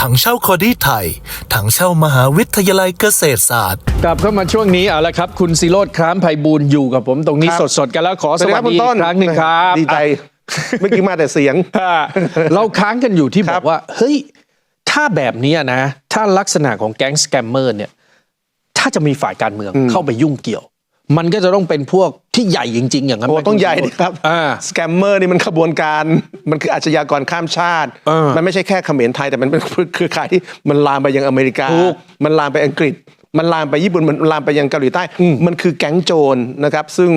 ถังเช่าคอดี้ไทย ถังเช่ามหาวิทยาลัยเกษตรศาสตร์ กลับเข้ามาช่วงนี้เอาละครับ คุณสิโรดครามไพบูลย์อยู่กับผมตรงนี้ครับ สดๆกันแล้วขอสสวัสดีวัคสรับคุดีณอีต้นกครั้งหนึ่งครับ ดีใจ เมื่อกี้มาแต่เสียง อะเราค้างกันอยู่ที่ครับอบกว่า เฮ้ย ถ้าแบบนี้นะ ถ้าลักษณะของแก๊งสแกมเมอร์เนี่ย ถ้าจะมีฝ่ายการเมืองเข้าไปยุ่งเกี่ยว มันก็จะต้องเป็นพวกที่ใหญ่จริง ๆ อย่างนั้นโอ้ไหมต้องณใหญ่สิโรดิจครับอ่า สแกมเมอร์นี่มันขบวนการ มันคืออาชญากรข้ามชาติ เออมันไม่ใช่แค่เขมรไทยแต่มันเป็นเครือข่ายที่มันลามไปยังอเมริกา ถูก มันลามไปอังกฤษ มันลามไปญี่ปุ่น มันลามไปยังเกาหลีใต้ มันคือแก๊งโจรนะครับ ซึ่ง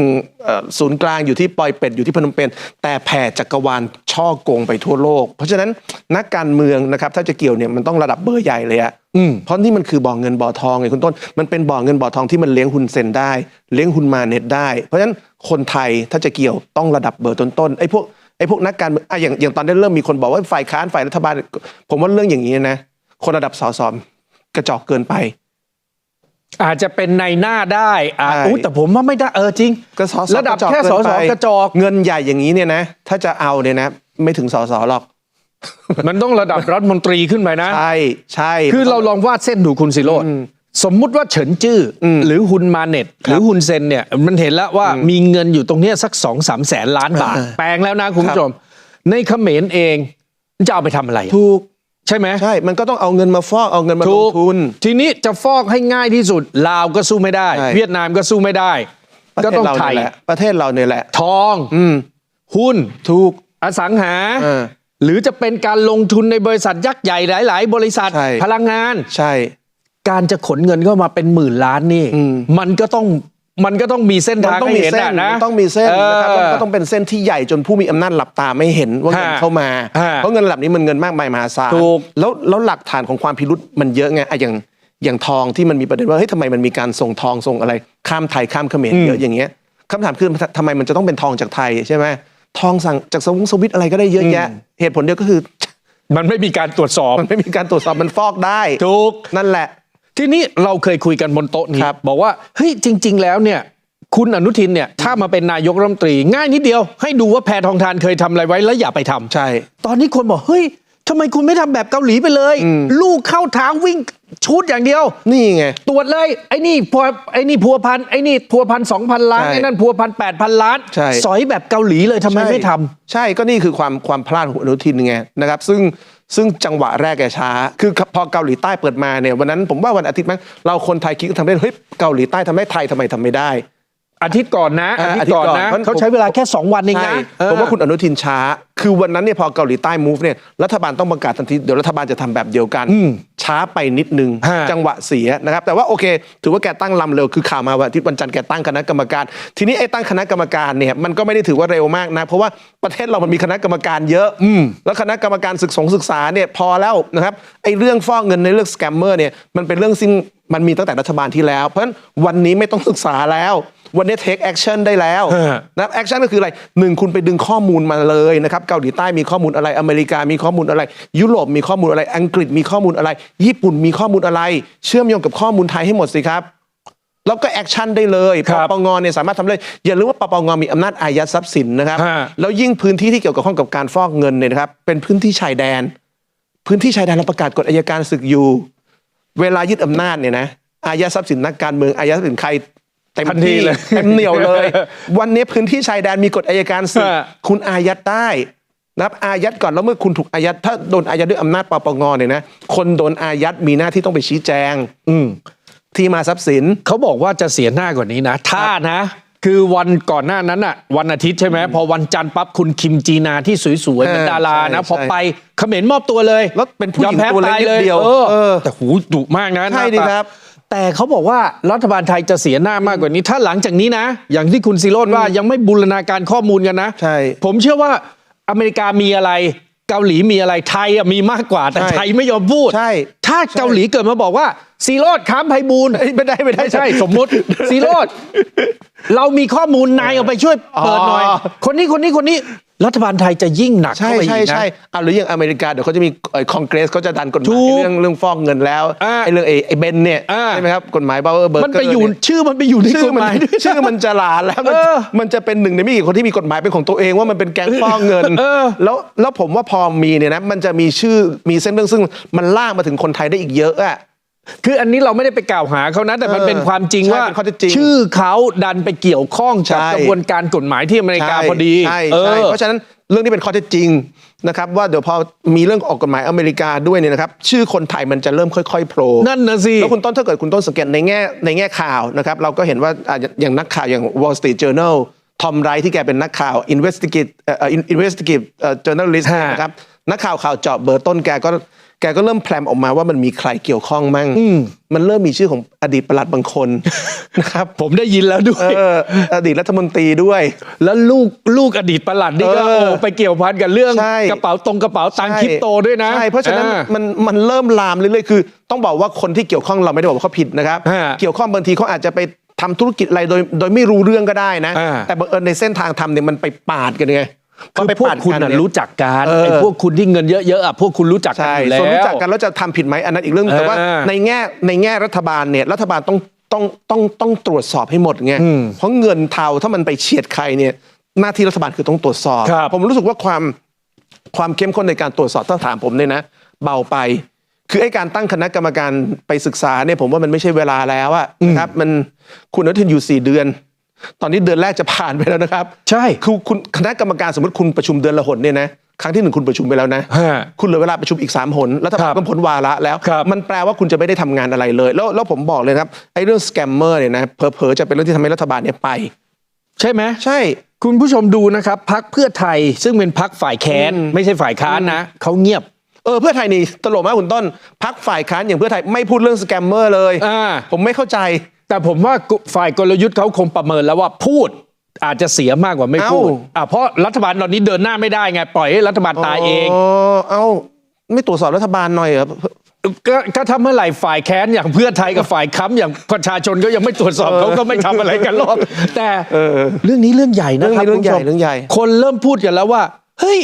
เอ่อศูนย์กลางอยู่ที่ปอยเป็ดอยู่ที่พนมเปญ แต่แผ่จักรวาลช่อโกงไปทั่วโลก เพราะฉะนั้นนักการเมืองนะครับถ้าจะเกี่ยวเนี่ยมันต้องระดับเบอร์ใหญ่เลยอะ อืมเพราะนี่มันคือบ่อเงินบ่อทองไงคุณต้น มันเป็นบ่อเงินบ่อทองที่มันเลี้ยงหุนเซนได้ เลี้ยงหุนมาเน็ตได้ เพราะฉะนั้นคนไทยถ้าจะเกี่ยวต้องระดับเบอร์ต้นๆไอ้พวกไอ้พวกนักการเมืองอะอย่างอย่างตอนนี้เริ่มมีคนบอกว่าฝ่ายค้านฝ่ายรัฐบาล ผมว่าเรื่องอย่างนี้นะ คนระดับสสกระจอกเกินไป อาจจะเป็นในหน้าได้อ่าใช่อุ๊ยแต่ผมว่าไม่ได้เออจริงก็สสระดับกจอกแค่เกินสสไปกระจอก เงินใหญ่อย่างนี้เนี่ยนะ ถ้าจะเอาเนี่ยนะ ไม่ถึงสสหรอก มันต้องระดับรัฐมนตรีขึ้นไปนะ ใช่ใช่คือเราลองวาดเส้นดูคุณสิโรดสมมุติว่าเฉินจื้ออมหรือฮุนมาเน็ต หรือฮุนเซนเนี่ย มันเห็นแล้วว่ามีเงินอยู่ตรงเนี้ยสักสองสามแสนล้านบาทอ่าแปลงแล้วนะคุณผู้ชม ในเขมรเองจะเอาไปทำอะไรอะถูก ใช่ไหมใช่ มันก็ต้องเอาเงินมาฟอกเอาเงินมาลถูงกทุน ทีนี้จะฟอกให้ง่ายที่สุดลาวก็สู้ไม่ได้ใช่เวียดนามก็สู้ไม่ได้ประก็เทศต้องเราไทเนี่ยยแหละประเทศเราเนี่ยแหละ ทองอืมหุ้นถูกอสังหาเออ หรือจะเป็นการลงทุนในบริษัทยักษ์ใหญ่หลาย ๆ บริษัทใช่ พลังงาน ใช่ การจะขนเงินเข้ามาเป็นหมื่นล้านนี่ อืม มันก็ต้องมันก็ต้องมีเส้นมันทางต้องให้มีเห็นเส้นอะนะ มันต้องมีเส้นนะครับเออมันก็ต้องเป็นเส้นที่ใหญ่จนผู้มีอำนาจหลับตาไม่เห็นว่าเงินฮะเข้ามา ฮะเพราะเงินระดับนี้มันเงินมากมายมหาศาลถูกแล้วแล้วหลักฐานของความพิรุษมันเยอะไงอะอย่างอย่างทองที่มันมีประเด็นว่าเฮ้ยทำไมมันมีการส่งทองส่งอะไร ข้ามไทยข้ามเขมรเยอะอย่างเงี้ยคำถามคือทำไมมันจะต้องเป็นทองจากไทยใช่ไหม ทองสั่งจากสวิตสวิตอะไรก็ได้เยอะแยะ เหตุผลเดียวก็คือ มันไม่มีการตรวจสอบ มันไม่มีการตรวจสอบมันฟอกได้ถูกนั่นแหละ ที่นี้เราเคยคุยกันบนโต๊ะนี้ครับบอกว่าเฮ้ยจริง ๆ แล้วเนี่ย คุณอนุทินเนี่ย ถ้ามาเป็นนายกรัฐมนตรี ง่ายนิดเดียว ให้ดูว่าแพทองทานเคยทำอะไรไว้แล้วอย่าไปทำใช่ ตอนนี้คนบอกเฮ้ย ทำไมคุณไม่ทำแบบเกาหลีไปเลย ลูกเข้าทางวิ่งชุดอย่างเดียว นี่ไง ตรวจเลย ไอ้นี่พัวไอ้นี่พัวพันไอ้นี่พัวพันสองพันล้านใช่ไอ้นั่นพัวพันแปดพันล้านใช่สอยแบบเกาหลีเลยทำไมไม่ทำใช่ก็นี่คือความความพลาดของอนุทินไงนะครับ ซึ่งซึ่งจังหวะแรกแกช้า คือพอเกาหลีใต้เปิดมาเนี่ยวันนั้นผมว่าวันอาทิตย์มั้งเราคนไทยคิดก็ทำได้เฮ้ยเกาหลีใต้ทำได้ไทยทำไมทำไม่ได้ อาทิตย์ก่อนนะอ่าอาทิตย์ก่อนอาทิตย์ก่อนนะเพราะเขาใช้เวลาแค่ 2 วันเองใช่นะเออผมว่าคุณอนุทินช้า คือวันนั้นเนี่ยพอเกาหลีใต้ move เนี่ยรัฐบาลต้องประกาศทันทีเดี๋ยวรัฐบาลจะทำแบบเดียวกัน ช้าไปนิดนึงฮะจังหวะเสียนะครับ แต่ว่าโอเค ถือว่าแกตั้งลำเร็วคือข่าวมาวันอาทิตย์วันจันทร์แกตั้งคณะกรรมการ ทีนี้ไอ้ตั้งคณะกรรมการเนี่ยมันก็ไม่ได้ถือว่าเร็วมากนะเพราะว่าประเทศเรามันมีคณะกรรมการเยอะแล้วคณะกรรมการศึกษงศึกษาเนี่ยพอแล้วนะครับไอ้เรื่องฟอกเงินในเรื่องสแกมเมอร์เนี่ยมันเป็นเรื่องซึ่ง มันมีตั้งแต่รัฐบาลที่แล้ว เพราะฉะนั้นวันนี้ไม่ต้องศึกษาแล้ว วันนี้ take action ได้แล้วฮะนะครับแอคชั่นก็คืออะไรหนึ่งคุณไปดึงข้อมูลมาเลยนะครับเกาหลีใต้มีข้อมูลอะไรอเมริกามีข้อมูลอะไร ยุโรปมีข้อมูลอะไรอังกฤษมีข้อมูลอะไร ญี่ปุ่นมีข้อมูลอะไร เชื่อมโยงกับข้อมูลไทยให้หมดสิครับแล้วก็แอคชั่นได้เลยคปรับปงเนี่ยสามารถทำเลยอย่าลืมว่าปปงมีอำนาจอายัดทรัพย์สินนะครับฮะแล้วยิ่งพื้นที่ที่เกี่ยวกับข้องกับการฟอกเงินเนี่ยนะครับ เป็นพื้นที่ชายแดน พื้นที่ชายแดนเราประกาศกฎอัยการศึกอยู่ เวลายึดอำนาจเนี่ยนะอายัดทรัพย์สินนักการเมืองอายัดทรัพย์สินใครเต็มทันทีที่เลยเต็มเหนียวเลย วันนี้พื้นที่ชายแดนมีกฎอัยการศึกฮะคุณอายัดได้นะครับอายัดก่อนแล้วเมื่อคุณถูกอายัดถ้าโดนอายัดด้วยอำนาจปปงเนี่ยนะคนโดนอายัดมีหน้าที่ต้องไปชี้แจง อืมที่มาทรัพย์สินเขาบอกว่าจะเสียหน้ากว่านี้นะ ถ้านะ คือวันก่อนหน้านั้นอะวันอาทิตย์ใช่ไหมพอวันจันทร์ปั๊บคุณคิมจีนาที่สวยๆเป็นเออดารานะใช่พอใช่ไปเขมรมอบตัวเลยแล้วเป็นผู้หญิงยอมแพ้ตัวเล็กตายนิดเดียวเออเออแต่หูดุมากนะใช่หน้าดิตาครับแต่เขาบอกว่ารัฐบาลไทยจะเสียหน้ามากกว่านี้ ถ้าหลังจากนี้นะ อย่างที่คุณซิโรดว่ายังไม่บูรณาการข้อมูลกันนะ ใช่ ผมเชื่อว่าอเมริกามีอะไร เกาหลีมีอะไรไทยอะมีมากกว่าแต่ใช่ไทยไม่ยอมพูด ใช่ ถ้าเกาหลีเกิดมาบอกว่าซีโรดค้ามไพบูลย์เอ้ยไม่ได้ไม่ได้ไม่ใช่ สมมุติซีโรดเรามีข้อมูลนายเอาไปช่วยเปิดหน่อยอ๋อคนนี้คนนี้คนนี้ รัฐบาลไทยจะยิ่งหนักใช่เข้าไปใช่อีกนะใช่เอาหรืออย่างอเมริกา เดี๋ยวเขาจะมีคอนเกรสเขาจะดันกฎหถูมายกเรื่องเรื่องฟอกเงินแล้วอ่าไอ้เรื่องไอ้ไอ้เบนเนี่ยอ่าใช่ไหมครับกฎหมายเบลเออร์เบิร์มันไปอยู่ชื่อมันไปอยู่ในชื่กอฎมัหนมายด้วยชื่อมันจะหลาแล้วมันเออมันจะเป็นหนึ่งในไม่กี่คนที่มีกฎหมายเป็นของตัวเองว่ามันเป็นแก๊งฟอกเงินเออแล้วแล้วผมว่าพอมีเนี่ยนะมันจะมีชื่อมีเส้นเรื่องซึ่งมันลากมาถึงคนไทยได้อีกเยอะอะ คืออันนี้เราไม่ได้ไปกล่าวหาเขานะแต่มันเออเป็นความจริงใช่ว่าเป็นข้อเท็จจริงชื่อเขาดันไปเกี่ยวข้องกับใช่กระบวนการกฎหมายที่อเมริกาใช่พอดีใช่เอใช่อเพราะฉะนั้นเรื่องนี้เป็นข้อเท็จจริงนะครับว่าเดี๋ยวพอมีเรื่องออกกฎหมายอเมริกาด้วยเนี่ยนะครับชื่อคนไทยมันจะเริ่มค่อยๆโผล่นั่นนะสิแล้วคุณต้นถ้าเกิดคุณต้นสังเกตในแง่ในแง่ข่าวนะครับเราก็เห็นว่าอะอย่างอย่างนักข่าวอย่าง Wall Street Journal ทอมไรท์ที่แกเป็นนักข่าว investigate เอ่อ investigative เอ่อ journalist ฮะนะครับนักข่าวข่าวเจาะเบอร์ต้นแกก็ แกก็เริ่มแพรมออกมาว่ามันมีใครเกี่ยวข้องมั่งมันเริ่มมีชื่อของอดีตปลัดบางคนนะครับ ผมได้ยินแล้วด้วยเอออดีตรัฐมนตรีด้วย แล้วลูกลูกอดีตประหลัดนี่ก็เออโอ้ไปเกี่ยวพันกับเรื่องใช่กระเป๋าตรงกระเป๋าตังค์คริปโตด้วยนะใช่เพราะฉะนั้นอ่มันมันเริ่มลามเรื่อยๆคือ ต้องบอกว่าคนที่เกี่ยวข้องเราไม่ได้บอกว่าเขาผิดนะครับฮะเกี่ยวข้องบางทีเขาอาจจะไปทำธุรกิจอะไรโดยโดยไม่รู้เรื่องก็ได้นะอ่าแต่บังเอิญในเส้นทางทำเนี่ยมันไปปาดกันไง คือไปพวกปาดคุณกัน่ะเนี่ยรู้จักกันเออไอ้พวกคุณที่เงินเยอะๆอะพวกคุณรู้จักกันใช่อยู่แล้วส่วนรู้จักกันแล้วจะทำผิดไหมอันนั้นอีกเรื่องเออแต่ว่าในแง่ในแง่รัฐบาลเนี่ยรัฐบาลต้องต้องต้องต้องตรวจสอบให้หมดไงเพราะเงินเทาถ้ามันไปเฉียดใครเนี่ยหน้าที่รัฐบาลคือต้องตรวจสอบครับผมรู้สึกว่าความความเข้มข้นในการตรวจสอบถ้าถามผมเนี่ยนะ เบาไป คือไอ้การตั้งคณะกรรมการไปศึกษาเนี่ยผมว่ามันไม่ใช่เวลาแล้วอะนะครับมันคุณอนุทินอยู่สี่เดือน ตอนนี้เดือนแรกจะผ่านไปแล้วนะครับ ใช่คือคุณคณะกรรมการสมมติคุณประชุมเดือนละหนเนี่ยนะครั้งที่หนึ่งคุณประชุมไปแล้วนะฮะคุณเหลือเวลาประชุมอีก3ามหนรัฐบาลครับก็พ้นวาระแล้วครับมันแปลว่าคุณจะไม่ได้ทำงานอะไรเลย แล้วแล้วผมบอกเลยนะครับไอ้เรื่องสแกมเมอร์เนี่ยนะเผลอๆจะเป็นเรื่องที่ทำให้รัฐบาลเนี่ยไป ใช่ไหมใช่ คุณผู้ชมดูนะครับพักเพื่อไทยซึ่งเป็นพักฝ่ายแค้นไม่ใช่ฝ่ายค้านนะเขาเงียบเออเพื่อไทยนี่ตลกมากคุณต้นพักฝ่ายค้านอย่างเพื่อไทยไม่พูดเรื่องสแกมเมอร์เลยอ่าผมไม่เข้าใจ แต่ผมว่าฝ่ายกลยุทธ์เขาคงประเมินแล้วว่าพูดอาจจะเสียมากกว่าไม่พูดเอ้าอะเพราะรัฐบาลตอนนี้เดินหน้าไม่ได้ไง ปล่อยให้รัฐบาลตายเองอ๋อเอ้าไม่ตรวจสอบรัฐบาลหน่อยเหรอก็ก็ถ้าเมื่อไหร่ฝ่ายแค้นอย่างเพื่อไทยกับฝ่ายค้ำอย่างประชาชนก็ยังไม่ตรวจสอบเขาก็ไม่ทำอะไรกันหรอกแต่เรื่องนี้เรื่องใหญ่นะครับเรื่องนี้เรื่องใหญ่คุณผู้ชมเรื่องใหญ่ คนเริ่มพูดกันแล้วว่า เฮ้ย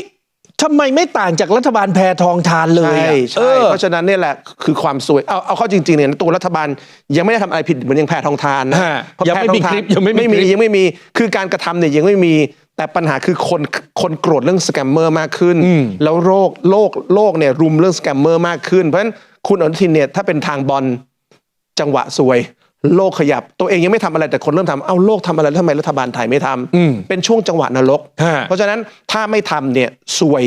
ทำไมไม่ต่างจากรัฐบาลแพทองทานเลยใช่อะใช่เพราะฉะนั้นเนี่ยแหละคือความสวยเอาเอาเข้าจริงๆเนี่ยตัวรัฐบาลยังไม่ได้ทำอะไรผิดเหมือนอย่างแพทองทานนะฮะเพราะยังไม่แพทอมีทานคลิปยังไม่มีไม่มีคลิป ยังไม่มีคือการกระทำเนี่ยยังไม่มีแต่ปัญหาคือคนคนโกรธเรื่องสแกมเมอร์มากขึ้น แล้วโรคโลกโลกเนี่ยรุมเรื่องสแกมเมอร์มากขึ้น เพราะฉะนั้นคุณอนุทินเนี่ยถ้าเป็นทางบอลจังหวะสวย โลกขยับตัวเองยังไม่ทำอะไรแต่คนเริ่มทำเอ้าโลกทำอะไรแล้วทำไมรัฐบาลไทยไม่ทำเป็นช่วงจังหวะนรกฮะเพราะฉะนั้นถ้าไม่ทำเนี่ยซวย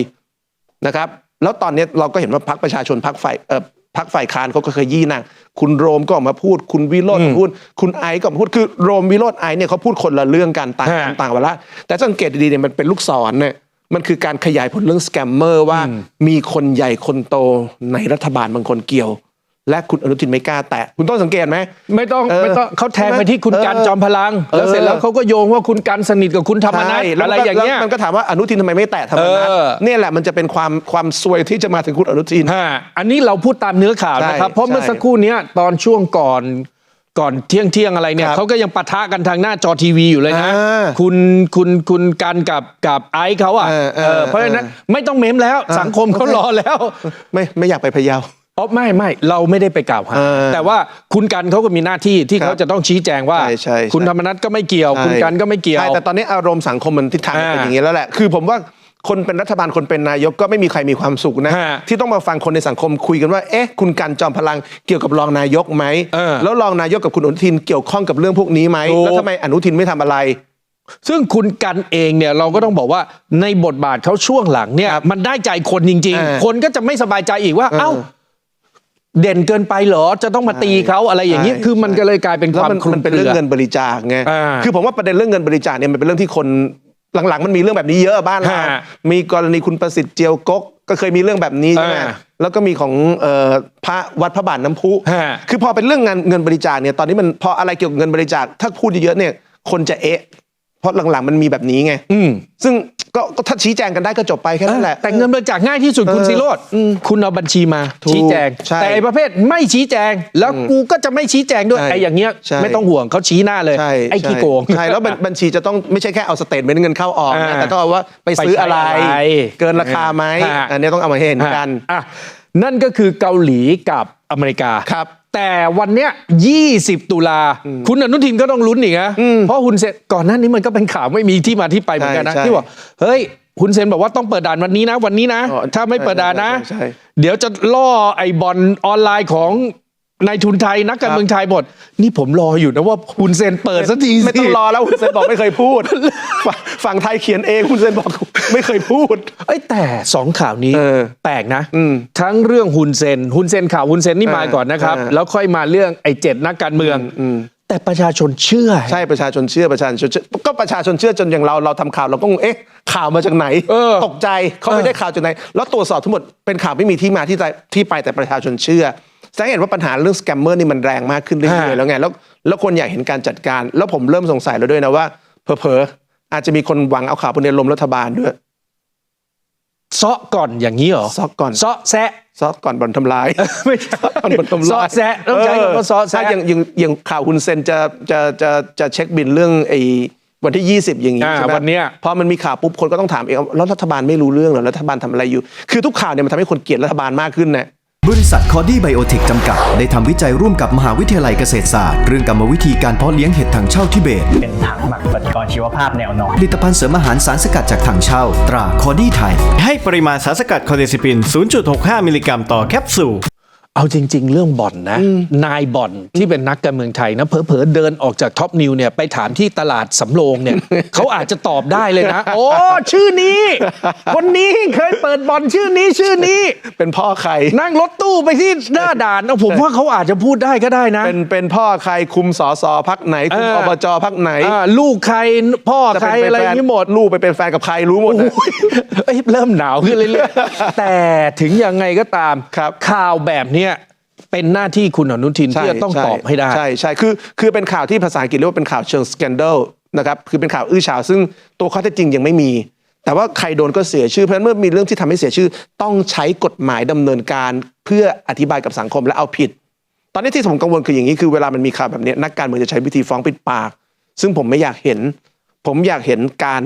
นะครับ แล้วตอนนี้เราก็เห็นว่าพรรคประชาชนพรรคฝ่ายเอ่อพรรคฝ่ายค้านเขาก็เคยยี่นางคุณโรมก็ออกมาพูด คุณวิโรจน์ก็พูด คุณไอซ์ก็ออกมาพูดคือโรมวิโรจน์ไอซ์เนี่ยเขาพูดคนละเรื่องกันต่างกันฮะต่างเวลาแต่สังเกตดีๆเนี่ยมันเป็นลูกศรเนี่ยมันคือการขยายผลเรื่องสแกมเมอร์ว่ามีคนใหญ่คนโตในรัฐบาลบางคนเกี่ยว และคุณอนุทินไม่กล้าแตะคุณต้องสังเกตไหม ไม่ต้องเออไม่ต้องเขาแทงไปใช่ไหมที่คุณเออการจอมพลัง แล้วเออเสร็จแล้วเขาก็โยงว่าคุณการสนิทกับคุณธรรมนัฐใช่แล้วอะไรก็อย่างเงี้ยแล้วมันก็ถามว่าอนุทินทำไมไม่แตะธรรมนัฐเออเนี่ยแหละมันจะเป็นความความซวยที่จะมาถึงคุณอนุทินฮะอันนี้เราพูดตามเนื้อข่าวนะครับใช่เพราะเมื่อใช่สักครู่เนี้ยตอนช่วงก่อนก่อนเที่ยงเที่ยงอะไรเนี่ยครับเขาก็ยังปะทะกันทางหน้าจอทีวีอยู่เลยนะอ่าคุณคุณคุณกันกับกับไอซ์เขาอะเออเออเออเพราะฉะนั้นไม่ต้องเม้มแล้ว สังคมเขารอแล้ว ไม่ไม่อยากไปพะเยา อ๋อไม่ไม่เราไม่ได้ไปกล่าวหาเออแต่ว่าคุณกันเขาก็มีหน้าที่ที่ครับเขาจะต้องชี้แจงว่าใช่ใช่ใช่คุณธรรมนัฐก็ไม่เกี่ยว คุณกันก็ไม่เกี่ยวใช่แต่ตอนนี้อารมณ์สังคมมันทิศทางมันเป็นอ่าอย่างนี้แล้วแหละคือผมว่าคนเป็นรัฐบาลคนเป็นนายกก็ไม่มีใครมีความสุขนะฮะที่ต้องมาฟังคนในสังคมคุยกันว่า เอ๊ะ คุณกันจอมพลังเกี่ยวกับรองนายกไหมเออแล้วรองนายกกับคุณอนุทินเกี่ยวข้องกับเรื่องพวกนี้ไหมถูกแล้วทำไมอนุทินไม่ทำอะไร ซึ่งคุณกันเองเนี่ยเราก็ต้องบอกว่าในบทบาทเขาช่วงหลังเนี่ยครับมันได้ใจคนจริงเออๆคนก็จะไม่สบายใจอีกว่าเออเอ้า เด่นเกินไปเหรอจะต้องมาตีเขาอะไรอย่างนี้ใช่คือมันก็เลยกลายเป็นแล้คววามมันคลุมัมนเป็นเครืเรื่องอเงินบริจาคไงอ่าคือผมว่าประเด็นเรื่องเงินบริจาคเนี่ยมันเป็นเรื่องที่คนหลังๆ มันมีเรื่องแบบนี้เยอะบ้านเราฮะมีกรณีคุณประสิทธิ์เจียวกกก็เคยมีเรื่องแบบนี้ใช่ไหมอ่าแล้วก็มีของเอ่อพระวัดพระบาทน้ำพุฮะคือพอเป็นเรื่องเงินเงินบริจาคเนี่ยตอนนี้มันพออะไรเกี่ยวกับเงินบริจาคถ้าพูดเยอะๆเนี่ยคนจะเอะ เพราะหลังๆมันมีแบบนี้ไงอืมซึ่งก็ก็ถ้าชี้แจงกันได้ก็จบไปแค่นั้นแหละ แต่เงินบริจาคง่ายที่สุดคุณเออซิโรดอืมคุณเอาบัญชีมาถูกชี้แจงใช่แต่ไอ้ประเภทไม่ชี้แจง แล้วกูก็จะไม่ชี้แจงด้วยใช่ไอ้อย่างเงี้ยใช่ไม่ต้องห่วงเขาชี้หน้าเลยใช่ไอ้ขี้โกงใช่แล้วบัญบัญชีจะต้องไม่ใช่แค่เอาสเตทเมนต์เงินเข้าออกนะอ่าแต่ต้องเอาว่าไปซื้ออะไรไปใช้อะไรเกินราคาไหมฮะอันนี้ต้องเอามาให้เห็นกันอะนั่นก็คือเกาหลีกับอเมริกาครับ แต่วันเนี้ย20 ตุลา คุณอนุทินก็ต้องลุ้นอีกนะเพราะคุณเซนก่อนหน้านี้มันก็เป็นข่าวไม่มีที่มาที่ไปเหมือนกันนะใช่ใช่ที่บอกเฮ้ยคุณเซนบอกว่าต้องเปิดด่านวันนี้นะ วันนี้นะอ๋อถ้าไม่เปิดด่านนะใช่ใช่ใช่เดี๋ยวจะล่อไอ้บอลออนไลน์ของ นายทุนไทยนักการเมืองไทยหมด นี่ผมรออยู่นะว่าคุณเซนเปิดสักทีสิไม่ต้องรอแล้วคุณเซนบอกไม่เคยพูด ฝั่งฝั่งไทยเขียนเองคุณเซนบอกไม่เคยพูดเอ้ยแต่สองข่าวนี้เออแปลกนะอืมทั้งเรื่องฮุนเซนฮุนเซนข่าวฮุนเซนนี่เออมาก่อนนะครับเออแล้วค่อยมาเรื่องไอ้เจ็ดนักการเมืองอืมแต่ประชาชนเชื่อ ใช่ประชาชนเชื่อประชาชนเชื่อก็ประชาชนเชื่อจนอย่างเราเราทำข่าวเราก็งงเอ๊ะข่าวมาจากไหนเออตกใจเขาไม่เออได้ข่าวจากไหน แล้วตรวจสอบทั้งหมดเป็นข่าวไม่มีที่มาที่ไปที่ไปแต่ประชาชนเชื่อ แสดงให้เห็นว่าปัญหาเรื่องสแกมเมอร์นี่มันแรงมากขึ้นเรื่อยๆแล้วไงแล้วแล้วคนอยากเห็นการจัดการ แล้วผมเริ่มสงสัยแล้วด้วยนะว่าเผลอๆอาจจะมีคนหวังเอาข่าวพวกนี้ล้มรัฐบาลด้วยเซาะก่อนอย่างนี้เหรอเซาะก่อนเซาะแซะซอกก่อนบอลทำลายไม่ใช่ก่อนบอลทำลายเซาะแซะต้องใช้คำว่าเซาะแซะถ้อย่างอย่างอย่างข่าวคุณเซนจะจะจะจะเช็คบินเรื่องไอ้วันที่ 20 อย่างนี้อ่าใช่ไหมวันเนี้ยพอมันมีข่าวปุ๊บคนก็ต้องถามเองแล้วรัฐบาลไม่รู้เรื่องเหรอรัฐบาลทำอะไรอยู่ คือทุกข่าวเนี่ยมันทำให้คนเกลียดรัฐบาลมากขึ้นนะ บริษัทคอดี้ไบโอเทคจำกัด ได้ทำวิจัยร่วมกับมหาวิทยาลัยเกษตรศาสตร์ เรื่องกรรมวิธีการเพาะเลี้ยงเห็ดถังเช่าทิเบต เป็นถังหมักปฏิกรณ์ชีวภาพแนวนอนผลิตภัณฑ์เสริมอาหารสารสกัดจากถังเช่า ตราคอดี้ไทย ให้ปริมาณสารสกัดคอเดซิปิน 0.65 มิลลิกรัมต่อแคปซูล เอาจริง ๆ เรื่องบ่อนนะ นายบ่อนที่เป็นนักการเมืองไทยนะเผลอๆเดินออกจากท็อปนิวเนี่ยไปถามที่ตลาดสำโรงเนี่ย เขาอาจจะตอบได้เลยนะ โอ้ ชื่อนี้ คนนี้เคยเปิดบ่อนชื่อนี้ชื่อนี้ เป็นพ่อใคร นั่งรถตู้ไปที่หน้าด่านเอาผมว่าเขาอาจจะพูดได้ก็ได้นะ เป็นเป็นพ่อใครคุมสอสอพักไหน คุมเอออบจพักไหนอ่าลูกใครพ่อจะใครเป็นอะไรแฟนนี้หมดลูกไปเป็นแฟนกับใครรู้หมดนะเอ้ยเริ่มหนาวขึ้นเรื่อยๆแต่ถึงยังไงก็ตามครับข่าวแบบเนี้ยเป็นหน้าที่คุณอนุทินที่จะต้องตอบให้ได้ ใช่ใช่คือคือเป็นข่าวที่ภาษาอังกฤษเรียกว่าเป็นข่าวเชิงสแกนเดลนะครับคือเป็นข่าวอื้อฉาวซึ่งตัวข้อเท็จจริงยังไม่มี แต่ว่าใครโดนก็เสียชื่อเพราะฉะนั้นเมื่อมีเรื่องที่ทำให้เสียชื่อ ต้องใช้กฎหมายดำเนินการเพื่ออธิบายกับสังคมและเอาผิด ตอนนี้ที่ผมกังวลคืออย่างนี้คือเวลามันมีข่าวแบบนี้นักการเมืองจะใช้วิธีฟ้องปิดปาก ซึ่งผมไม่อยากเห็น ผมอยากเห็นการ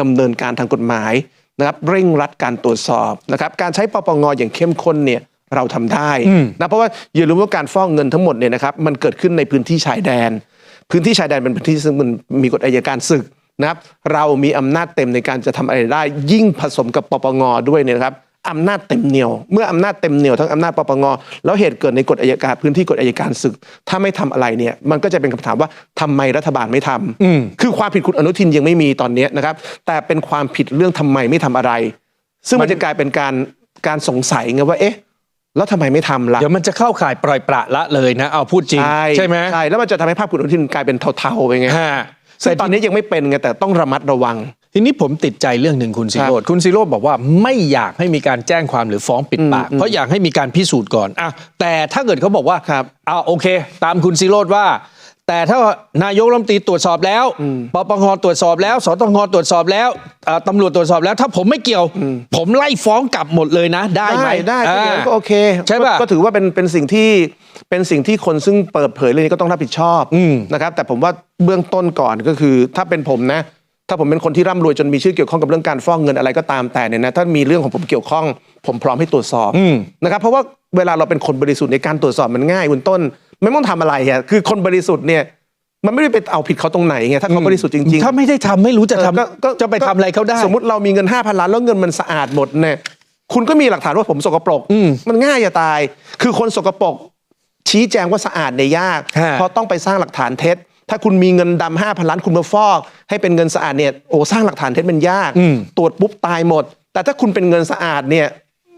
ดำเนินการทางกฎหมายนะครับเร่งรัดการตรวจสอบนะครับการใช้ปปงอย่างเข้มข้นเนี่ย เราทำได้นะเพราะว่าอย่าลืมว่าการฟ้องเงินทั้งหมดเนี่ยนะครับมันเกิดขึ้นในพื้นที่ชายแดน พื้นที่ชายแดนเป็นพื้นที่ซึ่งมันมีกฎอัยการศึกนะครับเรามีอำนาจเต็มในการจะทำอะไรได้ ยิ่งผสมกับปปงด้วยเนี่ยนะครับอำนาจเต็มเหนียว เมื่ออำนาจเต็มเหนียวทั้งอำนาจปปงแล้วเหตุเกิดในกฎอัยการพื้นที่กฎอัยการศึก ถ้าไม่ทำอะไรเนี่ย มันก็จะเป็นคำถามว่าทำไมรัฐบาลไม่ทำคือความผิดคุณอนุทินยังไม่มีตอนเนี้ยนะครับ แต่เป็นความผิดเรื่องทำไมไม่ทำอะไร ซึ่งมันจะกลายเป็นการการสงสัยไงว่าเอ๊ะ แล้วทำไมไม่ทำล่ะ เดี๋ยวมันจะเข้าข่ายปล่อยปละละเลยนะ เอาพูดจริงใช่ไหมใช่แล้วมันจะทำให้ภาพคุณอนุทินกลายเป็นเทาๆไปไงฮะซึ่งตอนนี้ยังไม่เป็นไงแต่ต้องระมัดระวัง ทีนี้ผมติดใจเรื่องหนึ่งคุณซิโรดคุณซิโรดบอกว่าไม่อยากให้มีการแจ้งความหรือฟ้องปิดปากเพราะอยากให้มีการพิสูจน์ก่อนอะแต่ถ้าเกิดเขาบอกว่าครับ เอาโอเค ตามคุณซิโรดว่า แต่ถ้านายกรัฐมนตรีตรวจสอบแล้วปปงตรวจสอบแล้วสตงตรวจสอบแล้วอ่าตำรวจตรวจสอบแล้ว ถ้าผมไม่เกี่ยว ผมไล่ฟ้องกลับหมดเลยนะ ได้ไหมได้ได้อ่าถ้าอย่างนั้นก็โอเคใช่ป่ะก็ก็ถือว่าเป็นเป็นสิ่งที่เป็นสิ่งที่คนซึ่งเปิดเผยเรื่องนี้ก็ต้องรับผิดชอบอืมนะครับ แต่ผมว่าเบื้องต้นก่อนก็คือ ถ้าเป็นผมนะ ถ้าผมเป็นคนที่ร่ำรวยจนมีชื่อเกี่ยวข้องกับเรื่องการฟ้องเงินอะไรก็ตามแต่เนี่ยนะถ้ามีเรื่องของผมเกี่ยวข้อง ผมพร้อมให้ตรวจสอบนะครับเพราะว่าเวลาเราเป็นคนบริสุทธิ์ในการตรวจสอบมันง่ายคุณต้น ไม่ต้องทำอะไรอะคือคนบริสุทธิ์เนี่ยมันไม่ได้ไปเอาผิดเขาตรงไหนไงถ้าเขาบริสุทธิ์จริงๆถ้าไม่ได้ทำไม่รู้จะเออทำก็ก็จะไปทำอะไรเขาได้ สมมติเรามีเงิน5,000ล้านแล้วเงินมันสะอาดหมดเนี่ยคุณก็มีหลักฐานว่าผมสกปรกมันง่ายจะตาย คือคนสกปรกชี้แจงว่าสะอาดเนี่ยยากฮะเพราะต้องไปสร้างหลักฐานเท็จ ถ้าคุณมีเงินดำห้าพันล้านคุณมาฟอก ให้เป็นเงินสะอาดเนี่ยโอ้สร้างหลักฐานเท็จมันยาก ตรวจปุ๊บตายหมด แต่ถ้าคุณเป็นเงินสะอาดเนี่ย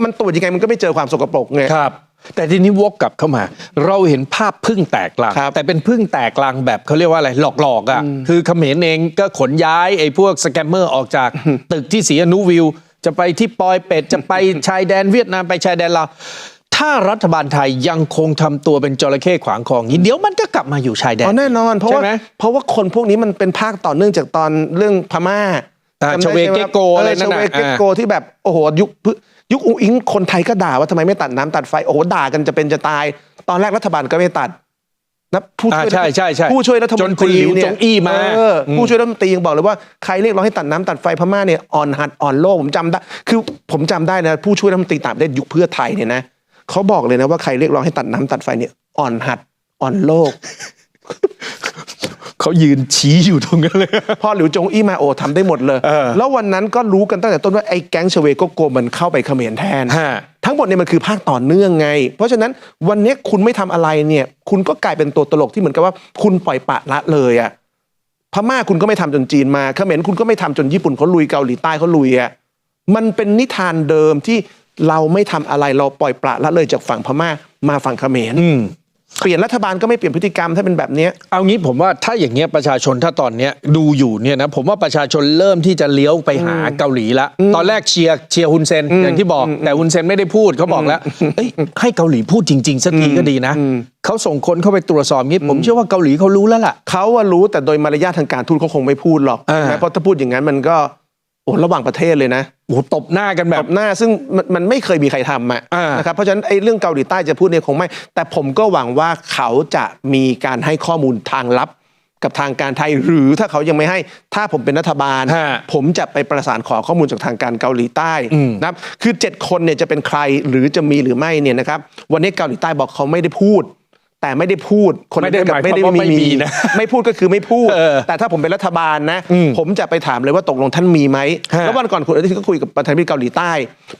มันตรวจยังไงมันก็ไม่เจอความสกปรกไงครับ แต่ทีนี้วกกลับเข้ามา เราเห็นภาพพึ่งแตกลังครับแต่เป็นพึ่งแตกลังแบบเขาเรียกว่าอะไรหลอกๆอะคือเขมรเองก็ขนย้ายไอ้พวกสแกมเมอร์ออกจาก ตึกที่สีอนุวิว จะไปที่ปอยเป็ด จะไปชายแดนเวียดนามไปชายแดนลาวทถ้ารัฐบาลไทยยังคงทำตัวเป็นจระเข้ขวางคลองนี้เดี๋ยวมันก็กลับมาอยู่ชายแดน อ๋อแน่นอนเพราะว่าใช่ไหมเพราะว่าคนพวกนี้มันเป็นภาคต่อเนื่องจากตอนเรื่องพม่าอ่าจำได้ ชเวใช่ไหมเกโกอะไรนั่นชน่ะเวเกโกที่แบบโอ้โหยุคยุคอุ้งอิงคนไทยก็ด่าว่าทำไมไม่ตัดน้ำตัดไฟโอ้โหด่ากันจะเป็นจะตาย ตอนแรกรัฐบาลก็ไม่ตัดนะผู้ช่วยอ่าใช่ใช่ใช่ผู้ช่วยรัฐมนตรีจนคุณหลิวเนี่ยจงอี้มาเอออผู้ช่วยรัฐมนตรียังบอกเลยว่าใครเรียกร้องให้ตัดน้ำตัดไฟพม่าเนี่ยอ่อนหัดอ่อนโลกผมจำได้ คือผมจำได้นะผู้ช่วยรัฐมนตรีต่างประเทศยุคเพื่อไทยเนี่ยนะเขาบอกเลยนะว่าใครเรียกร้องให้ตัดน้ำตัดไฟเนี่ยอ่อนหัดอ่อนโลก เขายืนชี้อยู่ตรงนั้นเลยพอหลิวจงอี้มาโอทำได้หมดเลย เออ แล้ววันนั้นก็รู้กันตั้งแต่ต้นว่าไอ้แก๊งชเวโกโกมันเข้าไปเขมรแทน ฮะ ทั้งหมดเนี่ยมันคือภาคต่อเนื่องไง เพราะฉะนั้นวันนี้คุณไม่ทำอะไรเนี่ย คุณก็กลายเป็นตัวตลกที่เหมือนกับว่า คุณปล่อยปละละเลยอะพม่าคุณก็ไม่ทำจนจีนมาเขมรคุณก็ไม่ทำจนญี่ปุ่นเขาลุยเกาหลีใต้เขาลุยอะมันเป็นนิทานเดิมที่เราไม่ทำอะไรเราปล่อยปละละเลยจากฝั่งพม่ามาฝั่งเขมรอืม เปลี่ยนรัฐบาลก็ไม่เปลี่ยนพฤติกรรมถ้าเป็นแบบเนี้ยเอางี้ผมว่าถ้าอย่างเงี้ยประชาชนถ้าตอนเนี้ยดูอยู่เนี่ยนะผมว่าประชาชนเริ่มที่จะเลี้ยวไปหาเกาหลีละตอนแรกเชียร์เชียร์ฮุนเซนอย่างที่บอกแต่ฮุนเซนไม่ได้พูดเขาบอกแล้วเอ้ยให้เกาหลีพูดจริงๆสักทีก็ดีนะเขาส่งคนเข้าไปตรวจสอบงี้ผมเชื่อว่าเกาหลีเขารู้แล้วล่ะเขาว่ารู้แต่โดยมารยาททางการทูตเขาคงไม่พูดหรอกอ่านะเพราะถ้าพูดอย่างนั้นมันก็ โอ้ระหว่างประเทศเลยนะโอ้โหตบหน้ากันแบแบบบหน้า ซึ่งมันมันไม่เคยมีใครทำอะอ่านนะครับเพราะฉะนั้นไอ้เรื่องเกาหลีใต้จะพูดเนี่ยคงไม่ แต่ผมก็หวังว่าเขาจะมีการให้ข้อมูลทางลับกับทางการไทยหรือถ้าเขายังไม่ให้ถ้าผมเป็นรัฐบาลฮะผมจะไปประสานขอข้อมูลจากทางการเกาหลีใต้อืมนะครับคือ 7 คนเนี่ยจะเป็นใครหรือจะมีหรือไม่เนี่ยนะครับวันนี้เกาหลีใต้บอกเขาไม่ได้พูด แต่ไม่ได้พูดคนไม่ได้กับหมายความว่าไม่มีนะไม่พูดก็คือไม่พูดเออแต่ถ้าผมเป็นรัฐบาลนะอืมผมจะไปถามเลยว่าตกลงท่านมีไหมฮะแล้ววันก่อนคุณอนุทินก็คุยกับประธานาธิบดีเกาหลีใต้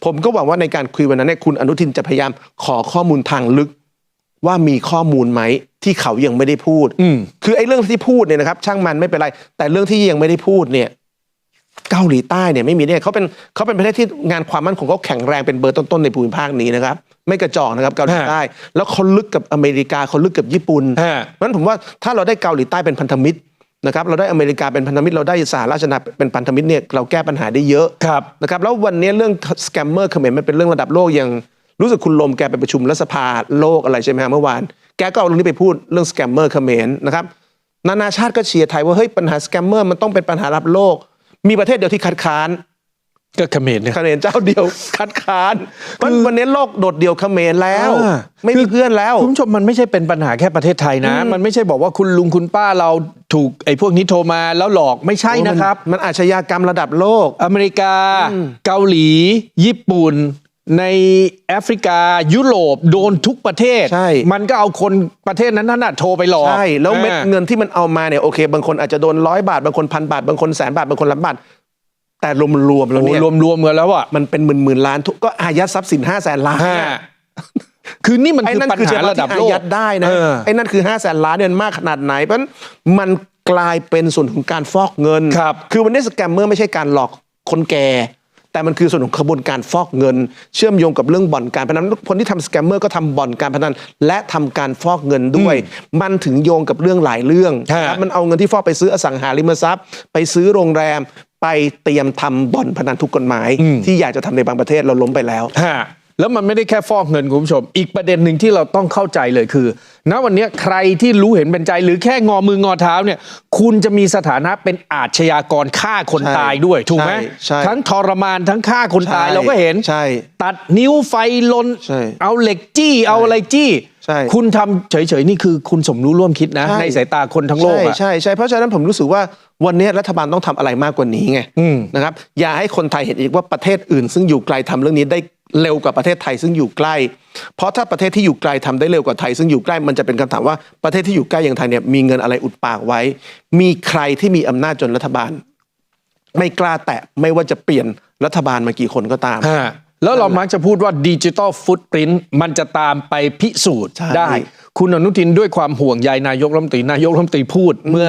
ผมก็หวังว่าในการคุยวันนั้นเนี่ยคุณอนุทินจะพยายามขอข้อมูลทางลึก ว่ามีข้อมูลไหมที่เขายังไม่ได้พูดอืมคือไอ้เรื่องที่พูดเนี่ยนะครับ ช่างมันไม่เป็นไร แต่เรื่องที่ยังไม่ได้พูดเนี่ยเกาหลีใต้เนี่ยไม่มีเนี่ยเขาเป็นเขาเป็นประเทศที่งานความมั่นคงเขาแข็งแรงเป็นเบอร์ต้นๆในภูมิภาคนี้นะครับ ไม่กระจอกนะครับเกาหลีใต้ แล้วเขาลึกกับอเมริกาเขาลึกกับญี่ปุ่นฮะเพราะฉะนั้นผมว่าถ้าเราได้เกาหลีใต้เป็นพันธมิตรนะครับเราได้อเมริกาเป็นพันธมิตรเราได้สหราชอาณาจักรเป็นพันธมิตรเนี่ยเราแก้ปัญหาได้เยอะครับนะครับแล้ววันนี้เรื่องสแกมเมอร์เขมรมันเป็นเรื่องระดับโลกอย่างรู้สึกคุณลมแกไปประชุมรัฐสภาโลกอะไรใช่ไหมฮะเมื่อวาน แกก็เอาเรื่องนี้ไปพูดเรื่องสแกมเมอร์เขมรนะครับนานาชาติก็เชียร์ไทยว่าเฮ้ยปัญหาสแกมเมอร์มันต้องเป็นปัญหาระดับโลก มีประเทศเดียวที่คัดค้าน ก็เขมรเนี่ย เขมรเจ้าเดียว คัดค้านมันวันนี้โลกโดดเดี่ยวเขมรแล้ว อ่า ไม่มีเพื่อนแล้ว คุณผู้ชมมันไม่ใช่เป็นปัญหาแค่ประเทศไทยนะ มันไม่ใช่บอกว่าคุณลุงคุณป้าเราถูกไอ้พวกนี้โทรมาแล้วหลอกไม่ใช่นะครับ มันมันอาชญากรรมระดับโลก อเมริกา เกาหลี ญี่ปุ่น ในแอฟริกา ยุโรปโดนทุกประเทศ ใช่ มันก็เอาคนประเทศนั้นน่ะโทรไปหลอกใช่ แล้วเม็ดอ่า เงินที่มันเอามาเนี่ยโอเค บางคนอาจจะโดนร้อยบาท บางคนพันบาท บางคนแสนบาท บางคนล้านบาท แต่รวมๆแล้วโอ้เนี่ยรวมรวมๆกันแล้วอะมันเป็นหมื่นหมื่นๆล้านทุกก็อายัดทรัพย์สินห้าแสนล้านฮะคือนี่มันไอ้คือนั่นปัญคือเฉหาพาะระดับที่โลอากยัดได้นะเออไอ้นั่นคือห้าแสนล้านเนี่ยมันมากขนาดไหนเพราะฉะนั้นมันกลายเป็นส่วนของการฟอกเงินครับคือวันนี้สแกมเมอร์ไม่ใช่การหลอกคนแก่แต่มันคือส่วนของขบวนการฟอกเงิน เชื่อมโยงกับเรื่องบ่อนการพนันคนที่ทำสแกมเมอร์ก็ทำบ่อนการพนันและทำการฟอกเงินด้วย มันถึงโยงกับเรื่องหลายเรื่องฮะนะครับมันเอาเงินที่ฟอกไปซื้ออสังหาริมทรัพย์ ไปซื้อโรงแรม ไปเตรียมทำบ่อนพนันทุกกฎหมาย ที่อยากจะทำในบางประเทศเราล้มไปแล้วฮะแล้วมันไม่ได้แค่ฟอกเงินคุณผู้ชม อีกประเด็นหนึ่งที่เราต้องเข้าใจเลยคือ ณวันนี้ใครที่รู้เห็นเป็นใจหรือแค่งอมืองอเท้าเนี่ย คุณจะมีสถานะเป็นอาชญากรฆ่าคนใช่ตายด้วย ถูกไหมใช่ใช่ทั้งทรมานทั้งฆ่าคนตายใช่เราก็เห็นใช่ตัดนิ้วไฟลนใช่เอาเหล็กจี้เอาอะไรจี้ ใช่ คุณทำเฉยๆ นี่คือคุณสมรู้ร่วมคิดนะ ใช่ ในสายตาคนทั้งโลกใช่อะ ใช่ใช่เพราะฉะนั้นผมรู้สึกว่าวันนี้รัฐบาลต้องทำอะไรมากกว่านี้ไงอืม นะครับอย่าให้คนไทยเห็นอีกว่าประเทศอื่น ซึ่งอยู่ไกลทำเรื่องนี้ได้เร็วกว่าประเทศไทยซึ่งอยู่ใกล้ เพราะถ้าประเทศที่อยู่ไกลทำได้เร็วกว่าไทยซึ่งอยู่ใกล้มันจะเป็นคำถามว่าประเทศที่อยู่ใกล้อย่างไทยเนี่ยมีเงินอะไรอุดปากไว้ มีใครที่มีอำนาจจนรัฐบาล ไม่กล้าแตะไม่ว่าจะเปลี่ยนรัฐบาลมากี่คนก็ตาม ฮะ แล้วเรามักจะพูดว่าดิจิ t a ลฟุตปรินต์มันจะตามไปพิสูจน์ใช่ได้ คุณอนุทินด้วยความห่วงใยนายกรัฐมนตรีนายกรัฐมนตรีพูดเมื่อ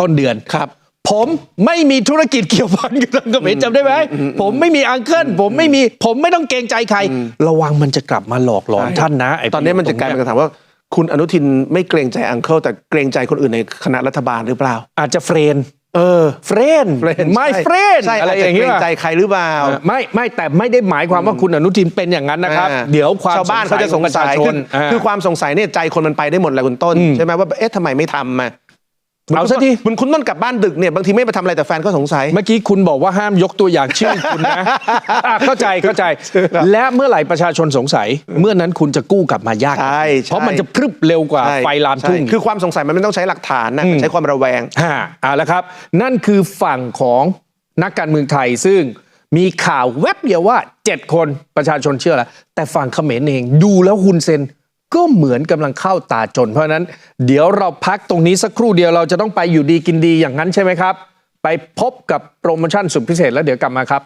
ต้นเดือนครับ ผมไม่มีธุรกิจเกี่ยวพันกับทางเขมรจำได้ไหมผมไม่มีอังเคิลผมไม่มีผมไม่ต้องเกรงใจใคร ระวังมันจะกลับมาหลอกหลอนท่านนะไตอนนี้มันจะกลายเป็นคำถามว่าคุณอนุทินไม่เกรงใจอังเคิลแต่เกรงใจคนอื่นในคณะรัฐบาลหรือเปล่า อาจจะเฟรน เออเฟรน friend ไม่ใช่เฟรนใช่อะไรอาจอจะย่างเกรเงี้งยใจใครหรือเปล่า เออไม่ไม่แต่ไม่ได้หมายความว่าคุณอนุทินเป็นอย่างนั้นนะครับ อ่าเดี๋ยวความชาวบ้านเขาจะสงของประสัชายชคืนอคือความสงสัยเนี่ยใจคนมันไปได้หมดแหละคุณต้นอืมใช่ไหมว่าเอ๊ะทำไมไม่ทำมา เอาซะทีมันคุณต้นกลับบ้านดึกเนี่ยบางทีไม่ไปทำอะไรแต่แฟนก็สงสัย เมื่อกี้คุณบอกว่าห้ามยกตัวอย่างชื่อคุณนะ อะเข้าใจเข้าใจ และเมื่อไหร่ประชาชนสงสัย เมื่อนั้นคุณจะกู้กลับมายาก ใช่ใช่ เพราะมันจะพรึบเร็วกว่าใช่ไฟลามทุ่ง ใช่คือความสงสัยมันไม่ต้องใช้หลักฐานนะมันใช้ความระแวง ฮะเอาละครับ นั่นคือฝั่งของนักการเมืองไทยซึ่งมีข่าวแวบเดียวว่า 7 คนประชาชนเชื่อแล้ว แต่ฝั่งเขมรเองดูแล้วฮุนเซน ก็เหมือนกำลังเข้าตาจน เพราะฉะนั้น เดี๋ยวเราพักตรงนี้สักครู่เดียวเราจะต้องไปอยู่ดีกินดีอย่างนั้นใช่ไหมครับ ไปพบกับโปรโมชั่นสุดพิเศษแล้วเดี๋ยวกลับมาครับ